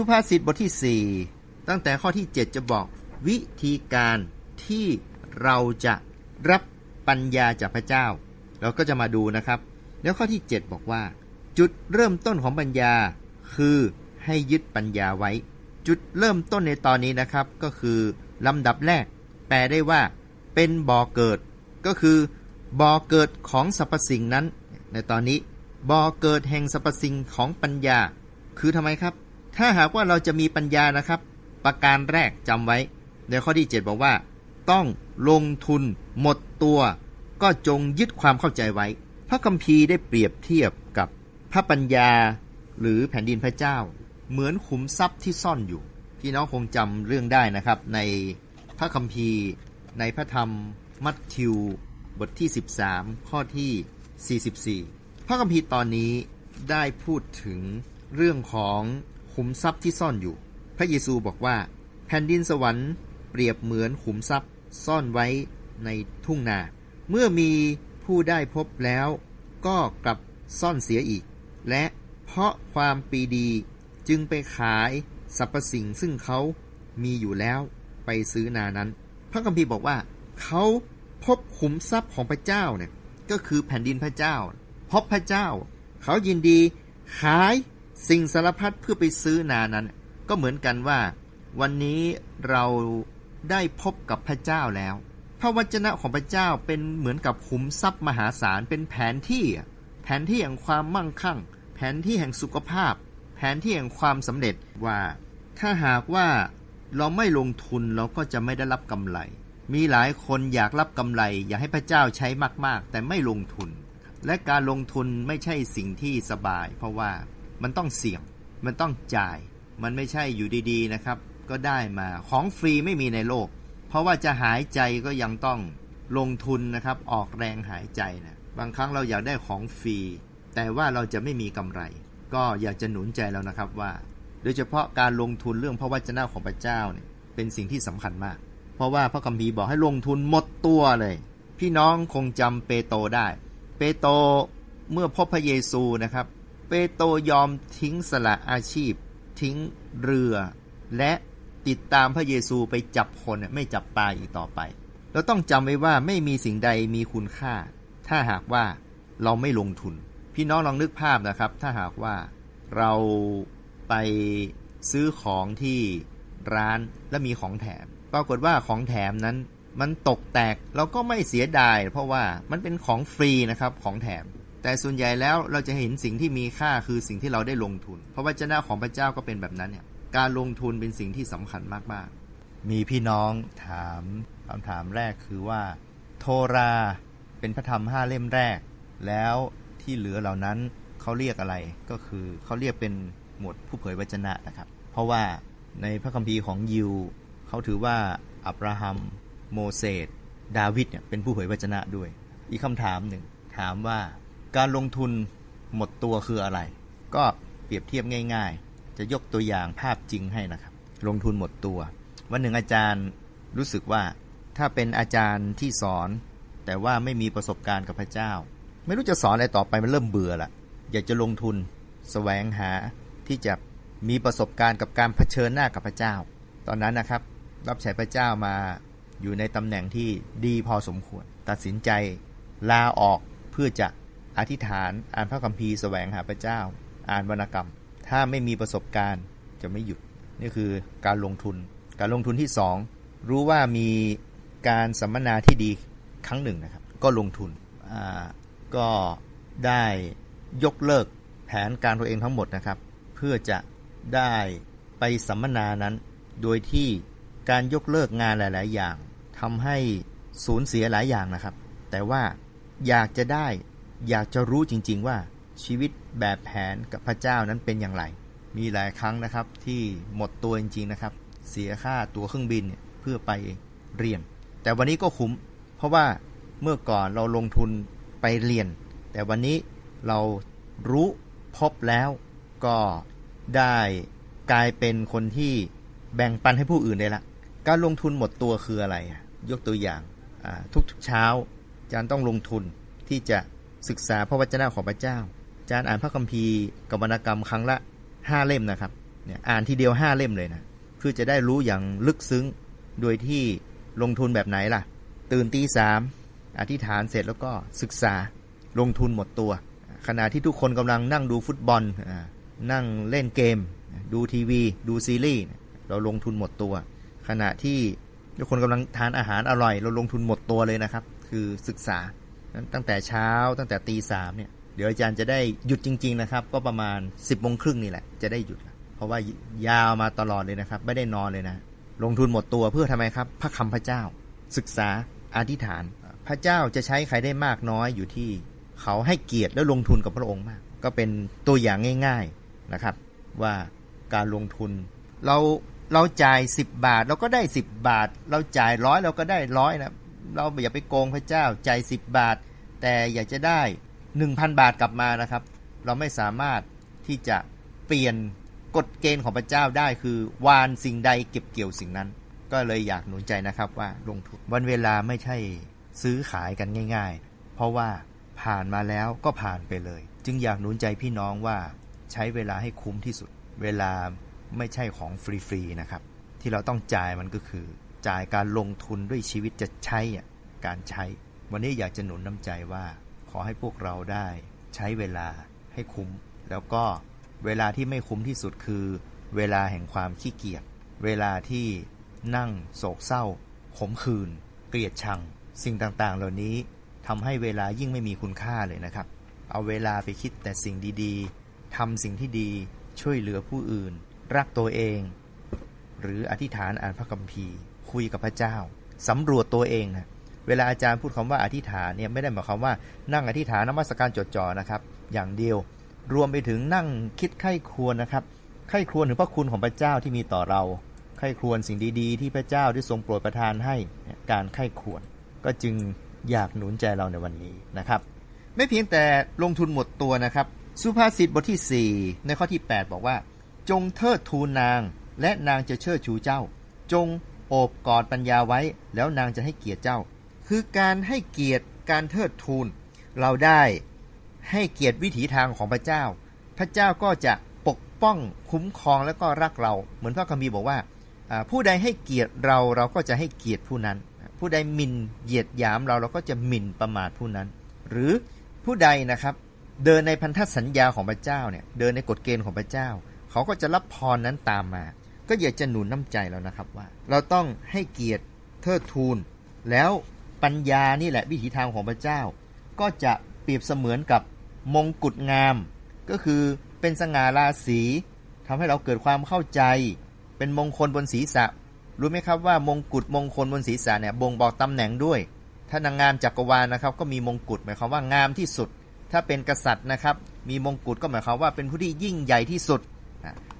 สุภาษิตบทที่ 4 ตั้งแต่ข้อที่ 7 จะบอกวิธีการที่เราจะรับปัญญาจากพระเจ้า เราก็จะมาดูนะครับ แล้วข้อที่ 7 บอกว่า จุดเริ่มต้นของปัญญา คือให้ยึดปัญญาไว้ จุดเริ่มต้นในตอนนี้นะครับ ก็คือลำดับแรก แปลได้ว่า เป็นบ่อเกิด ก็คือบ่อเกิดของสรรพสิ่งนั้น ในตอนนี้บ่อเกิดแห่งสรรพสิ่งของปัญญา คือทำไมครับ ถ้าหากว่าเราจะมีปัญญานะครับ ประการแรกจำไว้ ในข้อที่ 7 บอกว่า ต้องลงทุนหมดตัว ก็จงยึดความเข้าใจไว้ พระคัมภีร์ได้เปรียบเทียบกับพระปัญญาหรือแผ่นดินพระเจ้า เหมือนขุมทรัพย์ที่ซ่อนอยู่ พี่น้องคงจำเรื่องได้นะครับ ในพระคัมภีร์ในพระธรรมมัทธิวบทที่ 13 ข้อที่ 44 พระคัมภีร์ตอนนี้ได้พูดถึงเรื่องของ ขุมทรัพย์ที่ซ่อนอยู่ พระเยซูบอกว่า แผ่นดินสวรรค์เปรียบเหมือนขุมทรัพย์ซ่อนไว้ในทุ่งนา เมื่อมีผู้ได้พบแล้ว ก็กลับซ่อนเสียอีก และเพราะความปีดีจึงไปขายสรรพสิ่งซึ่งเขามีอยู่แล้วไปซื้อนานั้น พระคัมภีร์บอกว่า เขาพบขุมทรัพย์ของพระเจ้าเนี่ยก็คือแผ่นดินพระเจ้า พบพระเจ้า เขายินดีขาย สิ่งสารพัดเพื่อไปซื้อนานั้น ก็เหมือนกันว่า วันนี้เราได้พบกับพระเจ้าแล้ว พระวจนะของพระเจ้าเป็นเหมือนกับขุมทรัพย์มหาศาลเป็นแผนที่ แผนที่แห่งความมั่งคั่ง แผนที่แห่งสุขภาพ แผนที่แห่งความสำเร็จว่า ถ้าหากว่าเราไม่ลงทุนเราก็จะไม่ได้รับกำไร มีหลายคนอยากรับกำไร อยากให้พระเจ้าใช้มากๆ แต่ไม่ลงทุน และการลงทุนไม่ใช่สิ่งที่สบาย เพราะว่า มันต้องเสี่ยง มันต้องจ่าย มันไม่ใช่อยู่ดีๆนะครับ ก็ได้มาของฟรีไม่มีในโลก เพราะว่าจะหายใจก็ยังต้องลงทุนนะครับ ออกแรงหายใจนะบางครั้งเราอยากได้ของฟรี แต่ว่าเราจะไม่มีกำไร ก็อยากจะหนุนใจเรานะครับว่า โดยเฉพาะการลงทุนเรื่องพระวจนะของพระเจ้าเนี่ยเป็นสิ่งที่สำคัญมาก เพราะว่าพระคัมภีร์บอกให้ลงทุนหมดตัวเลย พี่น้องคงจำเปโตรได้ เปโตรเมื่อพบพระเยซูนะครับ เปโตยอมทิ้งสละอาชีพ ทิ้งเรือ และติดตามพระเยซูไปจับคนไม่จับปลาอีกต่อไป เราต้องจำไว้ว่าไม่มีสิ่งใดมีคุณค่า ถ้าหากว่าเราไม่ลงทุน พี่น้องลองนึกภาพนะครับ ถ้าหากว่าเราไปซื้อของที่ร้านและมีของแถม ปรากฏว่าของแถมนั้นมันตกแตกเราก็ไม่เสียดาย เพราะว่ามันเป็นของฟรีนะครับของแถม แต่ส่วนใหญ่แล้วเราจะเห็นสิ่งที่มีค่าคือสิ่งที่เราได้ลงทุน เพราะวจนะของพระเจ้าก็เป็นแบบนั้นเนี่ย การลงทุนเป็นสิ่งที่สำคัญมากๆ มีพี่น้องถามคำถามแรกคือว่า โทราเป็นพระธรรมห้าเล่มแรก แล้วที่เหลือเหล่านั้นเขาเรียกอะไรก็คือเขาเรียกเป็นหมวดผู้เผยวจนะนะครับ เพราะว่าในพระคัมภีร์ของยิวเขาถือว่าอับราฮัม โมเสสดาวิดเนี่ยเป็นผู้เผยวจนะด้วย อีกคำถามหนึ่งถามว่า การลงทุนหมดตัวคืออะไร ก็เปรียบเทียบง่าย ๆ จะยกตัวอย่างภาพจริงให้นะครับ ลงทุนหมดตัว วันหนึ่งอาจารย์รู้สึกว่าถ้าเป็นอาจารย์ที่สอน แต่ว่าไม่มีประสบการณ์กับพระเจ้า ไม่รู้จะสอนอะไรต่อไปมันเริ่มเบื่อละอยากจะลงทุนแสวงหาที่จะมีประสบการณ์กับการเผชิญหน้ากับพระเจ้า ตอนนั้นนะครับ รับใช้พระเจ้ามาอยู่ในตำแหน่งที่ดีพอสมควร ตัดสินใจลาออกเพื่อจะ อธิษฐาน อ่านพระคัมภีร์แสวงหาพระเจ้า อ่านวรรณกรรม ถ้าไม่มีประสบการณ์จะไม่หยุด นี่คือการลงทุน การลงทุนที่ 2 รู้ว่ามีการสัมมนาที่ดีครั้งหนึ่งนะครับ ก็ลงทุน ก็ได้ยกเลิกแผนการตัวเองทั้งหมดนะครับ เพื่อจะได้ไปสัมมนานั้น โดยที่การยกเลิกงานหลาย ๆ อย่างทำให้สูญเสียหลายอย่างนะครับ แต่ว่าอยากจะได้ อยากจะรู้จริง ๆ ว่าชีวิตแบบแผนกับพระเจ้านั้นเป็นอย่างไร มีหลายครั้งนะครับที่หมดตัวจริง ๆ นะครับ เสียค่าตั๋วเครื่องบินเนี่ยเพื่อไปเรียน แต่วันนี้ก็คุ้ม เพราะว่าเมื่อก่อนเราลงทุนไปเรียน แต่วันนี้เรารู้พบแล้วก็ได้กลายเป็นคนที่แบ่งปันให้ผู้อื่นได้ละ การลงทุนหมดตัวคืออะไร ยกตัวอย่างทุกๆเช้าอาจารย์ต้องลงทุนที่จะ ศึกษาพระวจนะของพระเจ้าอาจารย์อ่านพระคัมภีร์กับวรรณกรรมครั้งละ5เล่มนะครับเนี่ยอ่านทีเดียว5เล่มเลยนะเพื่อจะได้รู้อย่างลึกซึ้งโดยที่ลงทุนแบบไหนล่ะ ตื่นตีสามอธิษฐานเสร็จแล้วก็ศึกษาลงทุนหมดตัว ขณะที่ทุกคนกำลังนั่งดูฟุตบอลนั่งเล่นเกม ดูทีวี ดูซีรีส์เราลงทุนหมดตัว ขณะที่ทุกคนกำลังทานอาหารอร่อย เราลงทุนหมดตัวเลยนะครับ คือศึกษา ตั้งแต่เช้าตั้งแต่ตีสามเนี่ยเดี๋ยวอาจารย์จะได้หยุดจริง ๆนะครับ ก็ประมาณ 10บโมงครึ่งนี่แหละจะได้หยุด เพราะว่ายาวมาตลอดเลยนะครับ ไม่ได้นอนเลยนะ ลงทุนหมดตัวเพื่อทำไมครับ พระคำพระเจ้า ศึกษาอธิษฐาน พระเจ้าจะใช้ใครได้มากน้อยอยู่ที่ เขาให้เกียรติและลงทุนกับพระองค์มาก ก็เป็นตัวอย่างง่าย ๆนะครับ ว่าการลงทุน เราเราจ่าย 10 บาทเราก็ได้ 10 บาท เราจ่ายร้อยเราก็ได้ร้อยนะ เราอย่าไปโกงพระเจ้าใจ 10 บาท แต่อยากจะได้ 1,000 บาทกลับมานะครับ เราไม่สามารถที่จะเปลี่ยนกฎเกณฑ์ของพระเจ้าได้คือวานสิ่งใดเก็บเกี่ยวสิ่งนั้น ก็เลยอยากหนุนใจนะครับว่าลงทุนวันเวลาไม่ใช่ซื้อขายกันง่าย ๆ เพราะว่าผ่านมาแล้วก็ผ่านไปเลย จึงอยากหนุนใจพี่น้องว่าใช้เวลาให้คุ้มที่สุด เวลาไม่ใช่ของฟรีๆนะครับ ที่เราต้องจ่ายมันก็คือ จ่ายการลงทุนด้วยชีวิตจะใช้อะการใช้ วันนี้อยากจะหนุนน้ำใจว่า ขอให้พวกเราได้ใช้เวลาให้คุ้ม แล้วก็เวลาที่ไม่คุ้มที่สุดคือ เวลาแห่งความขี้เกียจเวลาที่นั่งโศกเศร้า ขมขื่นเกลียดชัง สิ่งต่างๆ เหล่านี้ทำให้เวลายิ่งไม่มีคุณค่าเลยนะครับ เอาเวลาไปคิดแต่สิ่งดีๆทำสิ่งที่ดีช่วยเหลือผู้อื่น รักตัวเอง หรืออธิษฐานอ่านพระคัมภีร์ คุยกับพระเจ้าสำรวจตัวเองนะเวลาอาจารย์พูดคำว่าอธิษฐานเนี่ยไม่ได้หมายความว่านั่งอธิษฐานนมัสการจดจ่อนะครับ อย่างเดียวรวมไปถึงนั่งคิดไข้ครวญนะครับไข้ครวญถึงพระคุณของพระเจ้าที่มีต่อเราไข้ครวญสิ่งดีๆ ที่พระเจ้าได้ทรงโปรดประทานให้การไข้ครวญก็จึงอยากหนุนใจเราในวันนี้นะครับ ไม่เพียงแต่ลงทุนหมดตัวนะครับ สุภาษิตบทที่ 4 ในข้อที่ 8 บอกว่า จงเทิดทูนนางและนางจะเชิดชูเจ้า จง โอบกอดปัญญาไว้ แล้วนางจะให้เกียรติเจ้า คือการให้เกียรติการเทิดทูน เราได้ให้เกียรติวิถีทางของพระเจ้า พระเจ้าก็จะปกป้องคุ้มครองและก็รักเรา เหมือนพระคัมภีร์บอกว่า ผู้ใดให้เกียรติเราเราก็จะให้เกียรติผู้นั้น ผู้ใดหมิ่นเหยียดหยามเราเราก็จะหมิ่นประมาทผู้นั้น หรือผู้ใดนะครับเดินในพันธสัญญาของพระเจ้าเนี่ยเดินในกฎเกณฑ์ของพระเจ้า เขาก็จะรับพรนั้นตามมา ก็อยากจะหนุนน้ำใจเรานะครับว่า เราต้องให้เกียรติเทิดทูน แล้วปัญญานี่แหละวิถีทางของพระเจ้า ก็จะเปรียบเสมือนกับมงกุฎงาม ก็คือเป็นสง่าราศีทำให้เราเกิดความเข้าใจ เป็นมงคลบนศีรษะ รู้ไหมครับว่ามงกุฎมงคลบนศีรษะเนี่ยบ่งบอกตำแหน่งด้วยถ้านางงามจักรวาลนะครับ ก็มีมงกุฎหมายความว่างามที่สุด ถ้าเป็นกษัตริย์นะครับ มีมงกุฎก็หมายความว่าเป็นผู้ที่ยิ่งใหญ่ที่สุด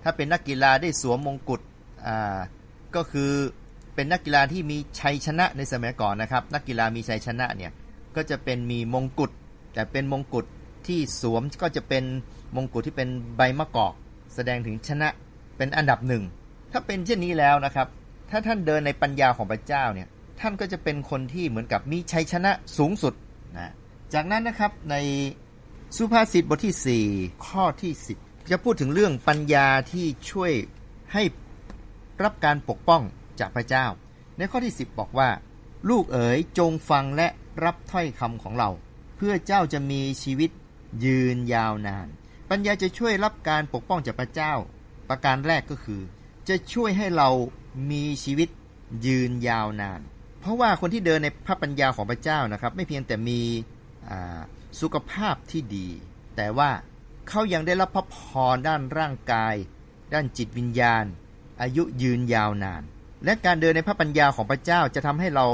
ถ้าเป็นนักกีฬาได้สวมมงกุฎก็คือเป็นนักกีฬาที่มีชัยชนะในสมัยก่อนนะครับ นักกีฬามีชัยชนะเนี่ยก็จะเป็นมีมงกุฎแต่เป็นมงกุฎที่สวมก็จะเป็นมงกุฎที่เป็นใบมะกอก แสดงถึงชนะเป็นอันดับหนึ่งถ้าเป็นเช่นนี้แล้วนะครับ ถ้าท่านเดินในปัญญาของพระเจ้าเนี่ยท่านก็จะเป็นคนที่เหมือนกับมีชัยชนะสูงสุดนะจากนั้นนะครับในสุภาษิตบทที่ 4 ข้อที่10 จะพูดถึงเรื่องปัญญาที่ช่วยให้รับการปกป้องจากพระเจ้า ในข้อที่ 10 บอกว่า ลูกเอ๋ยจงฟังและรับถ้อยคำของเรา เพื่อเจ้าจะมีชีวิตยืนยาวนาน ปัญญาจะช่วยรับการปกป้องจากพระเจ้า ประการแรกก็คือ จะช่วยให้เรามีชีวิตยืนยาวนาน เพราะว่าคนที่เดินในพระปัญญาของพระเจ้านะครับ ไม่เพียงแต่มีสุขภาพที่ดี แต่ว่า เขายังได้รับพระพรด้านร่างกาย ด้านจิตวิญญาณ อายุยืนยาวนาน และการเดินในพระปัญญาของพระเจ้าจะทำให้เรา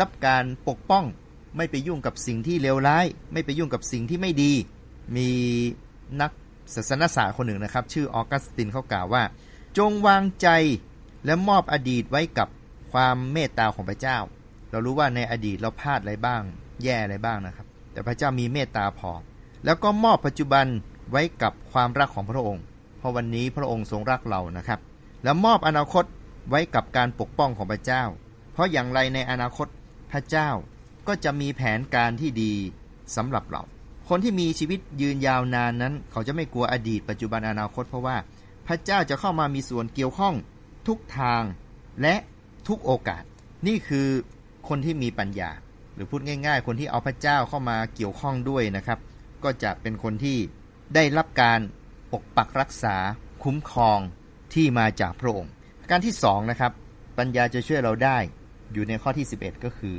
รับการปกป้อง ไม่ไปยุ่งกับสิ่งที่เลวร้าย ไม่ไปยุ่งกับสิ่งที่ไม่ดี มีนักศาสนศาสตร์คนหนึ่งนะครับ ชื่อออกัสตินเขากล่าวว่า จงวางใจและมอบอดีตไว้กับความเมตตาของพระเจ้า เรารู้ว่าในอดีตเราพลาดอะไรบ้าง แย่อะไรบ้างนะครับ แต่พระเจ้ามีเมตตาพอ แล้วก็มอบปัจจุบัน ไว้กับความรักของพระองค์ เพราะวันนี้พระองค์ทรงรักเรานะครับ แล้วมอบอนาคตไว้กับการปกป้องของพระเจ้า เพราะอย่างไรในอนาคตพระเจ้าก็จะมีแผนการที่ดีสำหรับเรา คนที่มีชีวิตยืนยาวนานนั้น เขาจะไม่กลัวอดีตปัจจุบันอนาคต เพราะว่าพระเจ้าจะเข้ามามีส่วนเกี่ยวข้องทุกทางและทุกโอกาส นี่คือคนที่มีปัญญา หรือพูดง่าย ๆ คนที่เอาพระเจ้าเข้ามาเกี่ยวข้องด้วยนะครับ ก็จะเป็นคนที่ ได้รับการปกปักรักษาคุ้มครองที่มาจากพระองค์การที่สองนะครับปัญญาจะช่วยเราได้อยู่ในข้อที่ 11 ก็คือ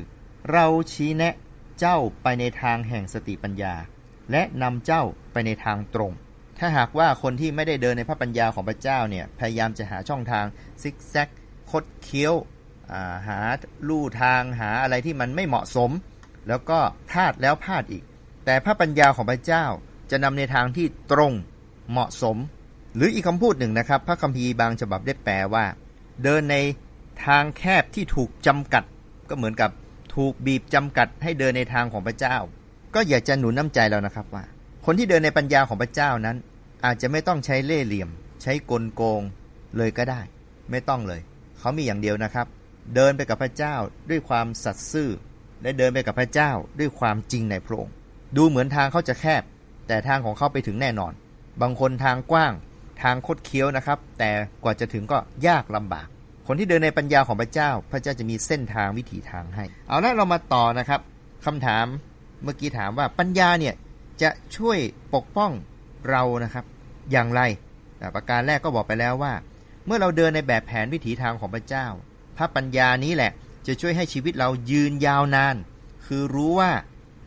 เราชี้แนะเจ้าไปในทางแห่งสติปัญญา และนำเจ้าไปในทางตรง ถ้าหากว่าคนที่ไม่ได้เดินในพระปัญญาของพระเจ้าเนี่ยพยายามจะหาช่องทางซิกแซกคดเคี้ยวาหาลู่ทางหาอะไรที่มันไม่เหมาะสม แล้วก็พลาดแล้วพลาดอีก แต่พระปัญญาของพระเจ้า จะนำในทางที่ตรงเหมาะสม หรืออีกคำพูดหนึ่งนะครับ พระคัมภีร์บางฉบับได้แปลว่า เดินในทางแคบที่ถูกจำกัด ก็เหมือนกับถูกบีบจำกัดให้เดินในทางของพระเจ้า ก็อยากจะหนุนน้ำใจเรานะครับว่า คนที่เดินในปัญญาของพระเจ้านั้น อาจจะไม่ต้องใช้เล่ห์เหลี่ยม ใช้กลโกงเลยก็ได้ ไม่ต้องเลย เขามีอย่างเดียวนะครับ เดินไปกับพระเจ้าด้วยความสัตย์ซื่อ และเดินไปกับพระเจ้าด้วยความจริงในพระองค์ดูเหมือนทางเขาจะแคบ แต่ทางของเขาไปถึงแน่นอน บางคนทางกว้างทางคดเคี้ยวนะครับ แต่กว่าจะถึงก็ยากลำบาก คนที่เดินในปัญญาของพระเจ้า พระเจ้าจะมีเส้นทางวิถีทางให้ เอาละเรามาต่อนะครับคำถามเมื่อกี้ถามว่าปัญญาเนี่ยจะช่วยปกป้องเรานะครับ อย่างไรประการแรกก็บอกไปแล้วว่า เมื่อเราเดินในแบบแผนวิถีทางของพระเจ้า พระปัญญานี้แหละจะช่วยให้ชีวิตเรายืนยาวนาน คือรู้ว่า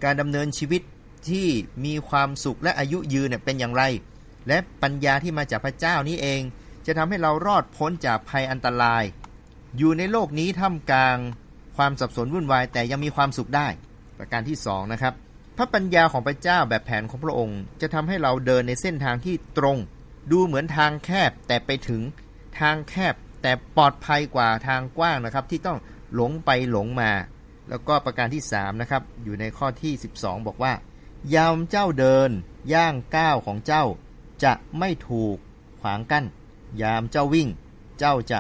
การดำเนินชีวิต ที่มีความสุขและอายุยืนเนี่ยเป็นอย่างไร และปัญญาที่มาจากพระเจ้านี้เอง จะทำให้เรารอดพ้นจากภัยอันตราย อยู่ในโลกนี้ท่ามกลางความสับสนวุ่นวายแต่ยังมีความสุขได้ ประการที่สองนะครับพระปัญญาของพระเจ้าแบบแผนของพระองค์ จะทำให้เราเดินในเส้นทางที่ตรง ดูเหมือนทางแคบแต่ไปถึงทางแคบแต่ปลอดภัยกว่าทางกว้างนะครับ ที่ต้องหลงไปหลงมา แล้วก็ประการที่3นะครับอยู่ในข้อที่ 12 บอกว่า ยามเจ้าเดิน ย่างก้าวของเจ้า จะไม่ถูกขวางกั้น ยามเจ้าวิ่ง เจ้าจะ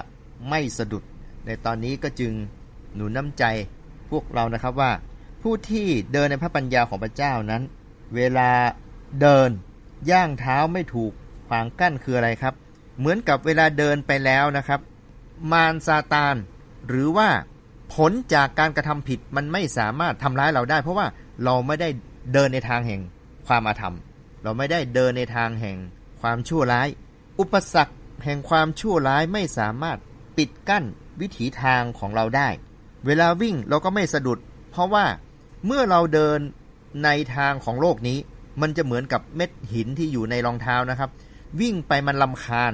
ไม่สะดุด ในตอนนี้ก็จึงหนุนน้ำใจพวกเรานะครับว่า ผู้ที่เดินในพระปัญญาของพระเจ้านั้น เวลาเดิน ย่างเท้าไม่ถูกขวางกั้นคืออะไรครับ เหมือนกับเวลาเดินไปแล้วนะครับ มารซาตาน หรือว่าผลจากการกระทำผิดมันไม่สามารถทำร้ายเราได้ เพราะว่าเราไม่ได้ เดินในทางแห่งความอาธรรม เราไม่ได้เดินในทางแห่งความชั่วร้าย อุปสรรคแห่งความชั่วร้ายไม่สามารถปิดกั้นวิถีทางของเราได้ เวลาวิ่งเราก็ไม่สะดุด เพราะว่าเมื่อเราเดินในทางของโลกนี้ มันจะเหมือนกับเม็ดหินที่อยู่ในรองเท้านะครับ วิ่งไปมันลำคาญ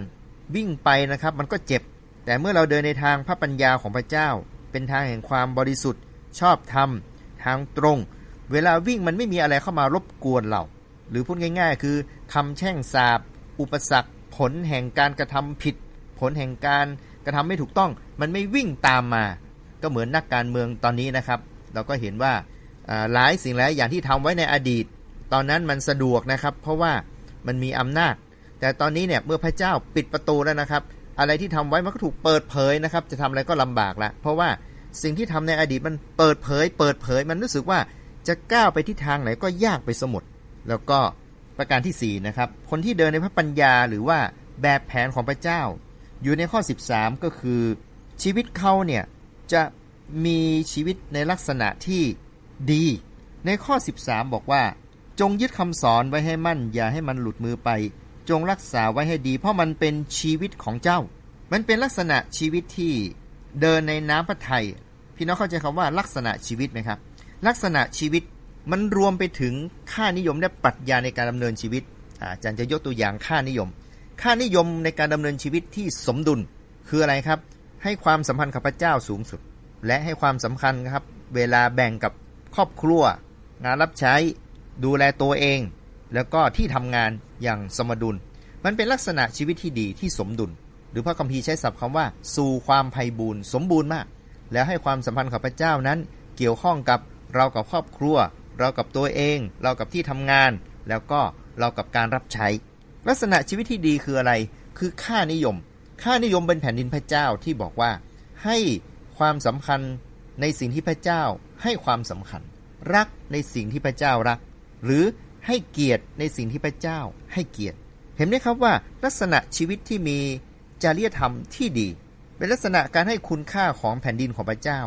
วิ่งไปนะครับมันก็เจ็บ แต่เมื่อเราเดินในทางพระปัญญาของพระเจ้า เป็นทางแห่งความบริสุทธิ์ ชอบธรรม ทางตรง เวลาวิ่งมันไม่มีอะไรเข้ามารบกวนเรา หรือพูดง่าย ๆ คือคำแช่งสาบ อุปสรรค ผลแห่งการกระทำผิด ผลแห่งการกระทำไม่ถูกต้อง มันไม่วิ่งตามมา ก็เหมือนนักการเมืองตอนนี้นะครับ เราก็เห็นว่าหลายสิ่งหลายอย่างที่ทำไว้ในอดีต ตอนนั้นมันสะดวกนะครับ เพราะว่ามันมีอำนาจ แต่ตอนนี้เนี่ยเมื่อพระเจ้าปิดประตูแล้วนะครับ อะไรที่ทำไว้มันก็ถูกเปิดเผยนะครับ จะทำอะไรก็ลำบากละเพราะว่าสิ่งที่ทำในอดีตมันเปิดเผย เปิดเผย มันรู้สึกว่า จะก้าวไปที่ทางไหนก็ยากไปสมด แล้วก็ประการที่ 4 นะครับ คนที่เดินในพระปัญญาหรือว่าแบบแผนของพระเจ้า อยู่ในข้อ 13 ก็คือ ชีวิตเขาเนี่ย จะมีชีวิตในลักษณะที่ดี ในข้อ 13 บอกว่า จงยึดคำสอนไว้ให้มั่น อย่าให้มันหลุดมือไป จงรักษาไว้ให้ดี เพราะมันเป็นชีวิตของเจ้า มันเป็นลักษณะชีวิตที่เดินในน้ำพระทัยพี่น้องเข้าใจคำว่าลักษณะชีวิตไหมครับ ลักษณะชีวิตมันรวมไปถึงค่านิยมและปรัชญาในการดำเนินชีวิตอาอาจารย์จะยกตัวอย่างค่านิยม ค่านิยมในการดำเนินชีวิตที่สมดุลคืออะไรครับ ให้ความสัมพันธ์กับพระเจ้าสูงสุด และให้ความสำคัญครับ เวลาแบ่งกับครอบครัว งานรับใช้ดูแลตัวเอง แล้วก็ที่ทำงานอย่างสมดุล มันเป็นลักษณะชีวิตที่ดีที่สมดุล หรือพระคัมภีร์ใช้ศัพท์คำว่า สู่ความไพ่บูรณ์สมบูรณ์มาก แล้วให้ความสัมพันธ์กับพระเจ้านั้นเกี่ยวข้องกับ เรากับครอบครัว เรากับตัวเอง เรากับที่ทำงาน แล้วก็เรากับการรับใช้ ลักษณะชีวิตที่ดีคืออะไร คือค่านิยม ค่านิยมเป็นแผ่นดินพระเจ้าที่บอกว่า ให้ความสำคัญในสิ่งที่พระเจ้าให้ความสำคัญ รักในสิ่งที่พระเจ้ารัก หรือให้เกียรติในสิ่งที่พระเจ้าให้เกียรติ เห็นไหมครับว่าลักษณะชีวิตที่มีจริยธรรมที่ดี เป็นลักษณะการให้คุณค่าของแผ่นดินของพระเจ้า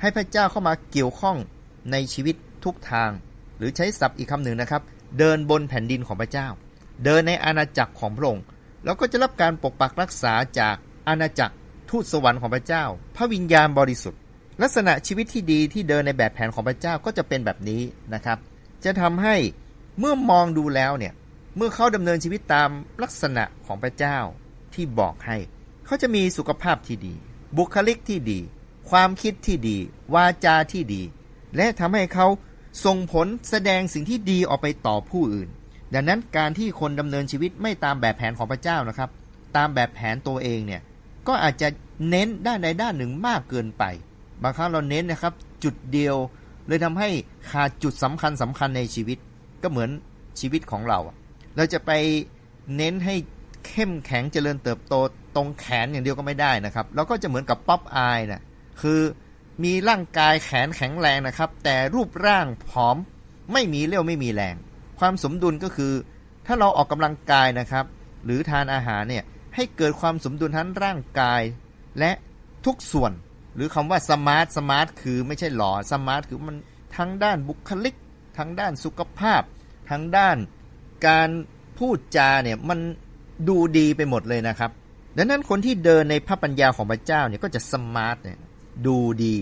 ให้พระเจ้าเข้ามาเกี่ยวข้อง ในชีวิตทุกทาง หรือใช้ศัพท์อีกคำหนึ่งนะครับ เดินบนแผ่นดินของพระเจ้า เดินในอาณาจักรของพระองค์แล้วก็จะรับการปกปักรักษาจากอาณาจักรทูตสวรรค์ของพระเจ้า พระวิญญาณบริสุทธิ์ ลักษณะชีวิตที่ดีที่เดินในแบบแผนของพระเจ้าก็จะเป็นแบบนี้นะครับ จะทำให้เมื่อมองดูแล้วเนี่ยเมื่อเขาดำเนินชีวิตตามลักษณะของพระเจ้าที่บอกให้ เขาจะมีสุขภาพที่ดี บุคลิกที่ดี ความคิดที่ดี วาจาที่ดี และทำให้เขาส่งผลแสดงสิ่งที่ดีออกไปต่อผู้อื่น ดังนั้นการที่คนดำเนินชีวิตไม่ตามแบบแผนของพระเจ้านะครับ ตามแบบแผนตัวเองเนี่ยก็อาจจะเน้นด้านใดด้านหนึ่งมากเกินไป บางครั้งเราเน้นนะครับ จุดเดียวเลยทำให้ขาดจุดสำคัญสำคัญในชีวิต ก็เหมือนชีวิตของเรา เราจะไปเน้นให้เข้มแข็งเจริญเติบโตตรงแขนอย่างเดียวก็ไม่ได้นะครับ เราก็จะเหมือนกับป๊อปอายนะคือ มีร่างกายแขนแข็งแรงนะครับ แต่รูปร่างผอมไม่มีเรี่ยวไม่มีแรง ความสมดุลก็คือ ถ้าเราออกกำลังกายนะครับ หรือทานอาหารเนี่ยให้เกิดความสมดุลทั้งร่างกาย และทุกส่วน หรือคำว่าสมาร์ทสมาร์ทคือไม่ใช่หล่อสมาร์ทคือมันทั้งด้านบุคลิก ทั้งด้านสุขภาพ ทั้งด้านการพูดจาเนี่ยมันดูดีไปหมดเลยนะครับ ดังนั้นคนที่เดินในพระปัญญาของพระเจ้าเนี่ยก็จะสมาร์ทเนี่ย ดูดี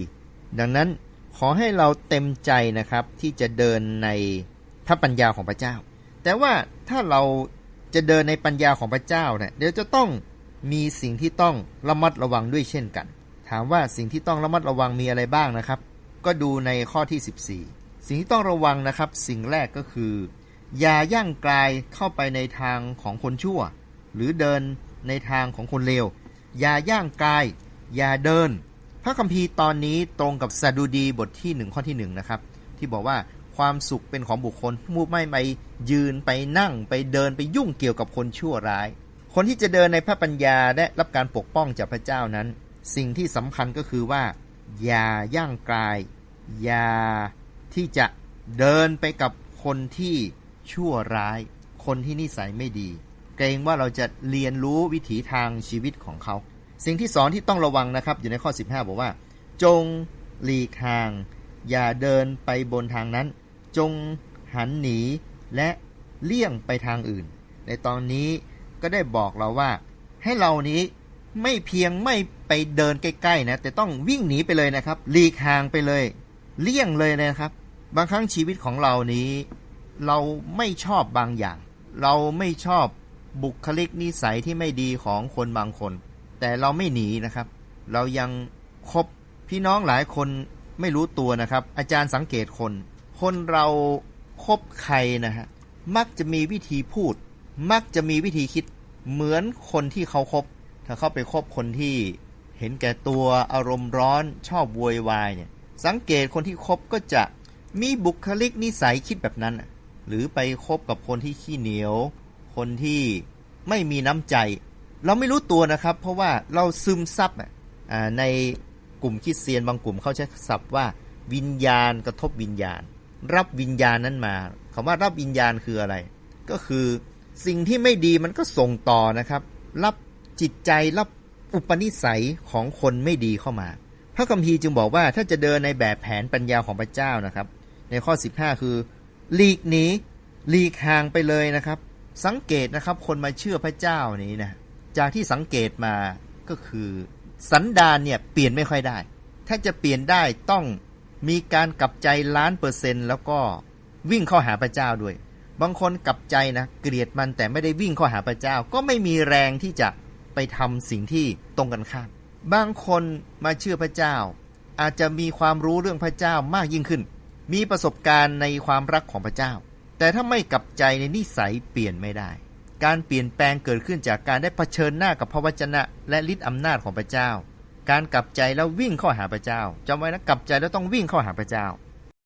ดังนั้นขอให้เราเต็มใจนะครับที่จะเดินในพระปัญญาของพระเจ้า แต่ว่าถ้าเราจะเดินในปัญญาของพระเจ้าเนี่ยเดี๋ยวจะต้องมีสิ่งที่ต้องระมัดระวังด้วยเช่นกัน ถามว่าสิ่งที่ต้องระมัดระวังมีอะไรบ้างนะครับ ก็ดูในข้อที่ 14 สิ่งที่ต้องระวังนะครับ สิ่งแรกก็คือ อย่าย่างกลายเข้าไปในทางของคนชั่ว หรือเดินในทางของคนเลวอย่าย่างกาย อย่าเดิน ระคัมภีร์ตอนนี้ตรงกับสดุดีบทที่หนึ่งข้อที่หนึ่งนะครับที่บอกว่าความสุขเป็นของบุคคลผู้ไม่ไปยืนไปนั่งไปเดินไปยุ่งเกี่ยวกับคนชั่วร้าย คนที่จะเดินในพระปัญญาและรับการปกป้องจากพระเจ้านั้น สิ่งที่สำคัญก็คือว่า อย่าย่างกาย อย่าที่จะเดินไปกับคนที่ชั่วร้าย คนที่นิสัยไม่ดี เกรงว่าเราจะเรียนรู้วิถีทางชีวิตของเขา สิ่งที่สอนที่ต้องระวังนะครับ อยู่ในข้อ 15 บอกว่า จงหลีกทาง อย่าเดินไปบนทางนั้น จงหันหนีและเลี่ยงไปทางอื่น ในตอนนี้ก็ได้บอกเราว่า ให้เรานี้ไม่เพียงไม่ไปเดินใกล้ๆนะแต่ต้องวิ่งหนีไปเลยนะครับหลีกห่างไปเลย เลี่ยงเลยนะครับ บางครั้งชีวิตของเรานี้ เราไม่ชอบบางอย่าง เราไม่ชอบบุคลิกนิสัยที่ไม่ดีของคนบางคน แต่เราไม่หนีนะครับ เรายังคบพี่น้องหลายคนไม่รู้ตัวนะครับ อาจารย์สังเกตคน คนเราคบใครนะฮะมักจะมีวิธีพูด มักจะมีวิธีคิดเหมือนคนที่เขาคบ ถ้าเข้าไปคบคนที่เห็นแก่ตัวอารมณ์ร้อนชอบโวยวายเนี่ย สังเกตคนที่คบก็จะมีบุคลิกนิสัยคิดแบบนั้น หรือไปคบกับคนที่ขี้เหนียว คนที่ไม่มีน้ำใจ เราไม่รู้ตัวนะครับ เพราะว่าเราซึมซับในกลุ่มคิดเซียนบางกลุ่มเขาใช้ศัพท์ว่า วิญญาณกระทบวิญญาณ รับวิญญาณนั้นมาคำว่ารับวิญญาณคืออะไร ก็คือสิ่งที่ไม่ดีมันก็ส่งต่อนะครับ รับจิตใจรับอุปนิสัยของคนไม่ดีเข้ามา พระคัมภีร์จึงบอกว่าถ้าจะเดินในแบบแผนปัญญาของพระเจ้านะครับ ในข้อ 15 คือหลีกหนีหลีกห่างไปเลยนะครับ สังเกตนะครับ คนมาเชื่อพระเจ้านี้นะ จากที่สังเกตมาก็คือสันดานเนี่ยเปลี่ยนไม่ค่อยได้ ถ้าจะเปลี่ยนได้ต้องมีการกลับใจล้านเปอร์เซ็นต์แล้วก็วิ่งเข้าหาพระเจ้าด้วย บางคนกลับใจนะเกลียดมันแต่ไม่ได้วิ่งเข้าหาพระเจ้า ก็ไม่มีแรงที่จะไปทำสิ่งที่ตรงกันข้าม บางคนมาเชื่อพระเจ้า อาจจะมีความรู้เรื่องพระเจ้ามากยิ่งขึ้น มีประสบการณ์ในความรักของพระเจ้าแแต่ถ้าไม่กลับใจในนิสัยเปลี่ยนไม่ได้ การเปลี่ยนแปลงเกิดขึ้นจากการได้เผชิญหน้ากับพระวจนะ และฤทธิอำนาจของพระเจ้า การกลับใจแล้ววิ่งเข้าหาพระเจ้าจำไว้นะกลับใจแล้วต้องวิ่งเข้าหาพระเจ้า